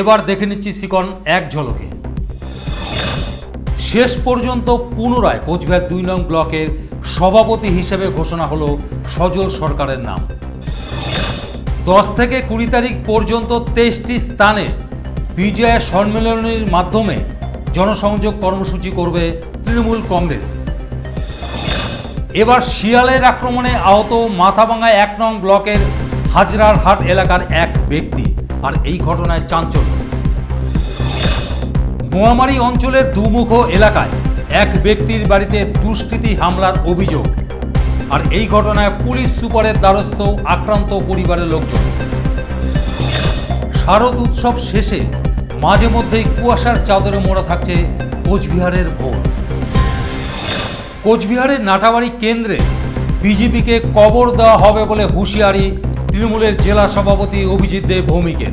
এবার দেখে নিচ্ছি সিকন এক ঝলকে। শেষ পর্যন্ত পুনরায় কোচবিহার দুই নং ব্লকের সভাপতি হিসেবে ঘোষণা হলো সজল সরকারের নাম। দশ থেকে কুড়ি তারিখ পর্যন্ত তেইশটি স্থানে বিজয়া সম্মেলনের মাধ্যমে জনসংযোগ কর্মসূচি করবে তৃণমূল কংগ্রেস। এবার শিয়ালের আক্রমণে আহত মাথাভাঙা এক নং ব্লকের হাজরার হাট এলাকার এক ব্যক্তি। আর এই ঘটনায় চাঞ্চল্য। নোয়ামারি অঞ্চলের দুমুখ এলাকায় এক ব্যক্তির বাড়িতে দুষ্কৃতী হামলার অভিযোগ। আর এই ঘটনায় পুলিশ সুপারের দ্বারস্থ আক্রান্ত পরিবারের লোকজন। শারদ উৎসব শেষে মাঝে মধ্যেই কুয়াশার চাদরে মোড়া থাকছে কোচবিহারের ভোট। কোচবিহারের নাটাবাড়ি কেন্দ্রে বিজেপিকে কবর দেওয়া হবে বলে হুঁশিয়ারি তৃণমূলের জেলা সভাপতি অভিজিৎ দেব ভৌমিকের।